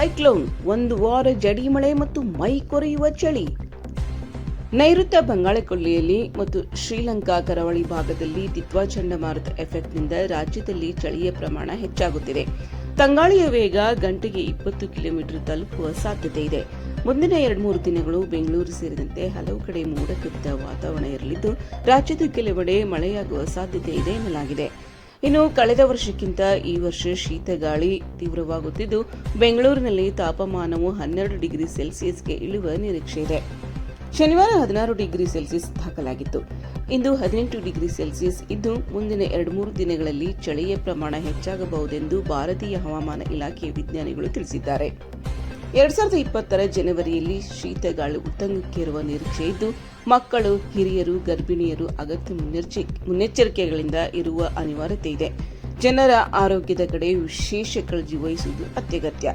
Cyclone, ಒಂದು ವಾರ ಜಡಿ ಮಳೆ ಮತ್ತು ಮೈ ಕೊರೆಯುವ ಚಳಿ. ನೈಋತ್ಯ ಬಂಗಾಳಕೊಲ್ಲಿಯಲ್ಲಿ ಮತ್ತು ಶ್ರೀಲಂಕಾ ಕರಾವಳಿ ಭಾಗದಲ್ಲಿ ದಿತ್ವಾ ಚಂಡಮಾರುತ ಎಫೆಕ್ಟ್ನಿಂದ ರಾಜ್ಯದಲ್ಲಿ ಚಳಿಯ ಪ್ರಮಾಣ ಹೆಚ್ಚಾಗುತ್ತಿದೆ. ತಂಗಾಳಿಯ ವೇಗ ಗಂಟೆಗೆ ಇಪ್ಪತ್ತು ಕಿಲೋಮೀಟರ್ ತಲುಪುವ ಸಾಧ್ಯತೆ ಇದೆ. ಮುಂದಿನ ಎರಡು ಮೂರು ದಿನಗಳು ಬೆಂಗಳೂರು ಸೇರಿದಂತೆ ಹಲವು ಕಡೆ ಮೋಡ ಕವಿದ ವಾತಾವರಣ ಇರಲಿದ್ದು, ರಾಜ್ಯದ ಕೆಲವೆಡೆ ಮಳೆಯಾಗುವ ಸಾಧ್ಯತೆ ಇದೆ ಎನ್ನಲಾಗಿದೆ. ಇನ್ನು ಕಳೆದ ವರ್ಷಕ್ಕಿಂತ ಈ ವರ್ಷ ಶೀತ ಗಾಳಿ ತೀವ್ರವಾಗುತ್ತಿದ್ದು, ಬೆಂಗಳೂರಿನಲ್ಲಿ ತಾಪಮಾನವು ಹನ್ನೆರಡು ಡಿಗ್ರಿ ಸೆಲ್ಸಿಯಸ್ಗೆ ಇಳಿಯುವ ನಿರೀಕ್ಷೆ ಇದೆ. ಶನಿವಾರ ಹದಿನಾರು ಡಿಗ್ರಿ ಸೆಲ್ಸಿಯಸ್ ದಾಖಲಾಗಿತ್ತು. ಇಂದು ಹದಿನೆಂಟು ಡಿಗ್ರಿ ಸೆಲ್ಸಿಯಸ್ ಇದ್ದು, ಮುಂದಿನ ಎರಡು ಮೂರು ದಿನಗಳಲ್ಲಿ ಚಳಿಯ ಪ್ರಮಾಣ ಹೆಚ್ಚಾಗಬಹುದೆಂದು ಭಾರತೀಯ ಹವಾಮಾನ ಇಲಾಖೆ ವಿಜ್ಞಾನಿಗಳು ತಿಳಿಸಿದ್ದಾರೆ. ಎರಡ್ ಸಾವಿರದ ಇಪ್ಪತ್ತರ ಜನವರಿಯಲ್ಲಿ ಶೀತಗಾಳಿ ಉತ್ತಂಗಕ್ಕೇರುವ ನಿರೀಕ್ಷೆ ಇದ್ದು, ಮಕ್ಕಳು, ಹಿರಿಯರು, ಗರ್ಭಿಣಿಯರು ಅಗತ್ಯ ಮುನ್ನೆಚ್ಚ ಮುನ್ನೆಚ್ಚರಿಕೆಗಳಿಂದ ಇರುವ ಅನಿವಾರ್ಯತೆ ಇದೆ. ಜನರ ಆರೋಗ್ಯದ ಕಡೆ ವಿಶೇಷ ಕಾಳಜಿ ವಹಿಸುವುದು ಅತ್ಯಗತ್ಯ.